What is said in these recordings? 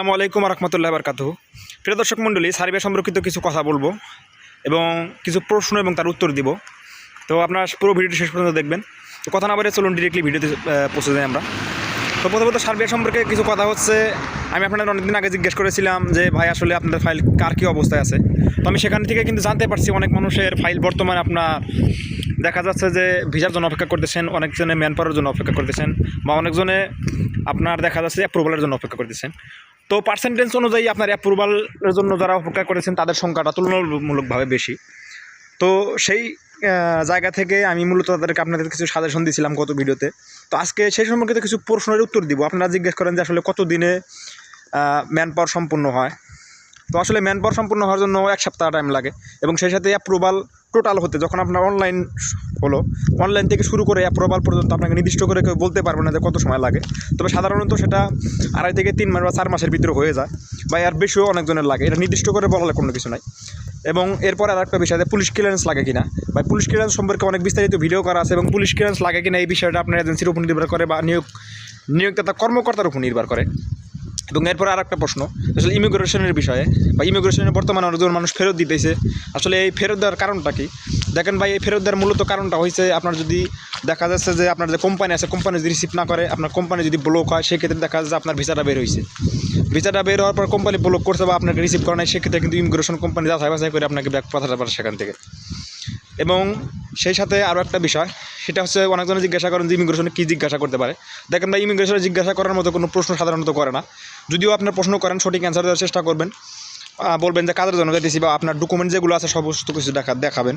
আসসালামু আলাইকুম রহমতুল্লাহ বারকাতু প্রিয় দর্শক মণ্ডলী সার্ভে সম্পর্কিত কিছু কথা বলব এবং কিছু প্রশ্ন এবং তার উত্তর দিব। তো আপনার পুরো ভিডিওটি শেষ পর্যন্ত দেখবেন। তো কথা না বলে চলুন ডিরেক্টলি ভিডিওতে পৌঁছে যাই আমরা। তো প্রথমত সার্ভে সম্পর্কে কিছু কথা হচ্ছে। আমি আপনাদের অনেকদিন আগে জিজ্ঞেস করেছিলাম যে, ভাই, আসলে আপনাদের ফাইল কার কী অবস্থায় আছে? তো আমি সেখান থেকে কিন্তু জানতে পারছি অনেক মানুষের ফাইল বর্তমানে আপনার দেখা যাচ্ছে যে ভিসার জন্য অপেক্ষা করতেছেন, অনেকজনে ম্যান পাওয়ারের জন্য অপেক্ষা করতেছেন বা অনেকজনে আপনার দেখা যাচ্ছে অ্যাপ্রুভালের জন্য অপেক্ষা করতেছেন। তো পার্সেন্টেজ অনুযায়ী আপনার অ্যাপ্রুভালের জন্য যারা অপেক্ষা করেছেন, তাদের সংখ্যাটা তুলনামূলকভাবে বেশি। তো সেই জায়গা থেকে আমি মূলত তাদেরকে আপনাদের কিছু সাজেশন দিয়েছিলাম গত ভিডিওতে। তো আজকে সেই সম্পর্কিত কিছু প্রশ্নের উত্তর দিব। আপনারা জিজ্ঞেস করেন যে আসলে কত দিনে ম্যান পাওয়ার সম্পূর্ণ হয়। তো আসলে ম্যান পাওয়ার সম্পূর্ণ হওয়ার জন্য এক সপ্তাহ টাইম লাগে এবং সেই সাথে অ্যাপ্রুভাল টোটাল হতে, যখন আপনার অনলাইন হলো অনলাইন থেকে শুরু করে অ্যাপ্রুভাল পর্যন্ত আপনাকে নির্দিষ্ট করে কেউ বলতে পারবে না যে কত সময় লাগে। তবে সাধারণত সেটা আড়াই থেকে তিন মাস বা চার মাসের ভিতরে হয়ে যায়, বা এর বেশিও অনেকজনের লাগে। এটা নির্দিষ্ট করে বলার কোনো কিছু নাই। এবং এরপর আর একটা বিষয় পুলিশ ক্লিয়ারেন্স লাগে কিনা? বা পুলিশ ক্লিয়ারেন্স সম্পর্কে অনেক বিস্তারিত ভিডিও করা আছে এবং পুলিশ ক্লিয়ারেন্স লাগে কিনা এই বিষয়টা আপনার এজেন্সির উপর নির্ভর করে বা নিয়োগ, নিয়োগদাতা কর্মকর্তার উপর নির্ভর করে। এবং এরপর আর একটা প্রশ্ন, আসলে ইমিগ্রেশনের বিষয়ে বা ইমিগ্রেশনের বর্তমানে অনেকজন মানুষ ফেরত দিতেছে। আসলে এই ফেরত দেওয়ার কারণটা কি? দেখেন ভাই, এই ফেরত দেওয়ার মূলত কারণটা হয়েছে আপনার যদি দেখা যাচ্ছে যে আপনার যে কোম্পানি আছে কোম্পানি যদি রিসিভ না করে, আপনার কোম্পানি যদি ব্লক হয়, সেক্ষেত্রে দেখা যাচ্ছে আপনার ভিসাটা বের হয়েছে ভিসাটা বের হওয়ার পর কোম্পানি ব্লক করছে বা আপনাকে রিসিভ করে নাই, সেক্ষেত্রে কিন্তু ইমিগ্রেশন কোম্পানি যাচাই বাছাই করে আপনাকে ব্যাক পাঠাতে পারে সেখান থেকে। এবং সেই সাথে আরও একটা বিষয়, সেটা হচ্ছে অনেকজনে জিজ্ঞাসা করেন যে ইমিগ্রেশনে কী জিজ্ঞাসা করতে পারে। দেখেন ভাই ইমিগ্রেশনে জিজ্ঞাসা করার মতো কোনো প্রশ্ন সাধারণত করে না। যদিও আপনার প্রশ্ন করেন, সঠিক অ্যান্সার দেওয়ার চেষ্টা করবেন। বলবেন যে কাদের জন্য যেতেছি বা আপনার ডকুমেন্ট যেগুলো আছে সমস্ত কিছু দেখা, দেখাবেন।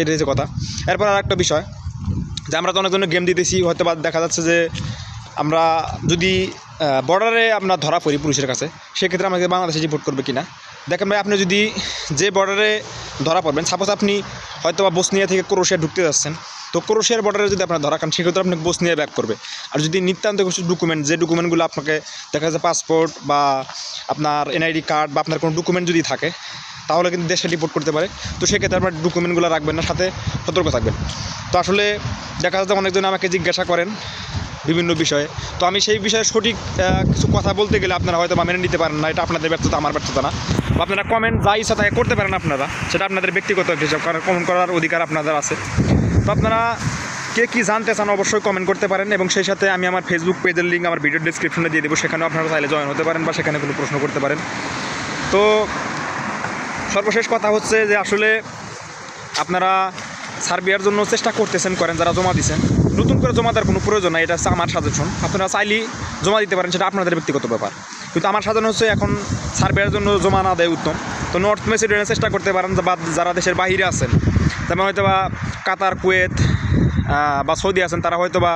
এটাই হচ্ছে কথা। এরপর আর একটা বিষয়, যে আমরা তো অনেকজনের গেম দিতেছি হয়তো বা দেখা যাচ্ছে যে আমরা যদি বর্ডারে আমরা ধরা পড়ি পুলিশের কাছে, সেক্ষেত্রে আমাকে বাংলাদেশে রিপোর্ট করবে কিনা? দেখেন ভাই, আপনি যদি যে বর্ডারে ধরা পড়বেন সাপোজ আপনি হয়তো বা বসনিয়া থেকে ক্রোশিয়া ঢুকতে যাচ্ছেন, তো ক্রোশিয়ার বর্ডারে যদি আপনার ধরা খান, সেক্ষেত্রে আপনাকে বসনিয়া ব্যাক করবে। আর যদি নিত্যান্ত কিছু ডকুমেন্ট যে ডকুমেন্টগুলো আপনাকে দেখা যাচ্ছে পাসপোর্ট বা আপনার এনআইডি কার্ড বা আপনার কোনো ডকুমেন্ট যদি থাকে, তাহলে কিন্তু দেশে রিপোর্ট করতে পারে। তো সেক্ষেত্রে আপনার ডকুমেন্টগুলো রাখবেন না, সাথে সতর্ক থাকবেন। তো আসলে দেখা যাচ্ছে অনেকজন আমাকে জিজ্ঞাসা করেন বিভিন্ন বিষয়ে। তো আমি সেই বিষয়ে সঠিক কিছু কথা বলতে গেলে আপনারা হয়তো বা মেনে নিতে পারেন না, এটা আপনাদের ব্যর্থতা, আমার ব্যর্থতা না। বা আপনারা কমেন্ট যা ইচ্ছা তাই করতে পারেন আপনারা, সেটা আপনাদের ব্যক্তিগত হিসাব কারণ কমেন্ট করার অধিকার আপনাদের আছে। তো আপনারা কে কী জানতে চান অবশ্যই কমেন্ট করতে পারেন, এবং সেই সাথে আমি আমার ফেসবুক পেজের লিঙ্ক আমার ভিডিও ডিসক্রিপশনে দিয়ে দেবো, সেখানেও আপনারা চাইলে জয়েন হতে পারেন বা সেখানে কোনো প্রশ্ন করতে পারেন। তো সর্বশেষ কথা হচ্ছে যে আসলে আপনারা সার্বিয়ার জন্য চেষ্টা করতেছেন, করেন, যারা জমা দিচ্ছেন নতুন করে জমা দেওয়ার কোনো প্রয়োজন নাই, এটা হচ্ছে আমার সাজেশন। আপনারা চাইলেই জমা দিতে পারেন, সেটা আপনাদের ব্যক্তিগত ব্যাপার। কিন্তু আমার সাজানো হচ্ছে এখন সার্বিয়ার জন্য জমা না দেয় উত্তম। তো নর্থ মেসিডোনিয়া চেষ্টা করতে পারেন, বা যারা দেশের বাইরে আছেন, যেমন হয়তো বা কাতার, কুয়েত বা সৌদি আছেন, তারা হয়তো বা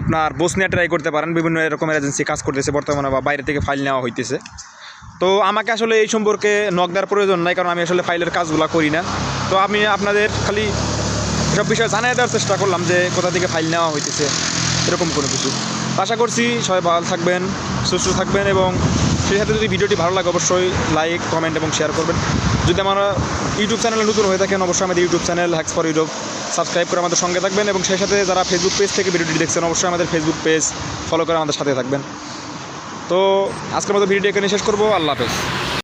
আপনার বসনিয়া ট্রাই করতে পারেন, বিভিন্ন এরকমের এজেন্সি কাজ করতেছে বর্তমানে, বা বাইরে থেকে ফাইল নেওয়া হইতেছে। তো আমাকে আসলে এই সম্পর্কে নক দেওয়ার প্রয়োজন নাই, কারণ আমি আসলে ফাইলের কাজগুলো করি না। তো আমি আপনাদের খালি সব বিষয়ে জানিয়ে দেওয়ার চেষ্টা করলাম যে কোথা থেকে ফাইল নেওয়া হইতেছে, এরকম কোনো কিছু। আশা করছি সবাই ভালো থাকবেন, সুস্থ থাকবেন এবং সেই সাথে যদি ভিডিওটি ভালো লাগে অবশ্যই লাইক কমেন্ট এবং শেয়ার করবেন। যদি আমরা ইউটিউব চ্যানেলে নতুন হয়ে থাকেন, অবশ্যই আমাদের YouTube channel hacks for YouTube subscribe করে আমাদের সঙ্গে থাকবেন এবং সেই সাথে যারা ফেসবুক পেজ থেকে ভিডিওটি দেখছেন, অবশ্যই আমাদের ফেসবুক পেজ ফলো করে আমাদের সাথে থাকবেন। তো আজকের মতো ভিডিওটি এখানে শেষ করব। আল্লাহ হাফেজ।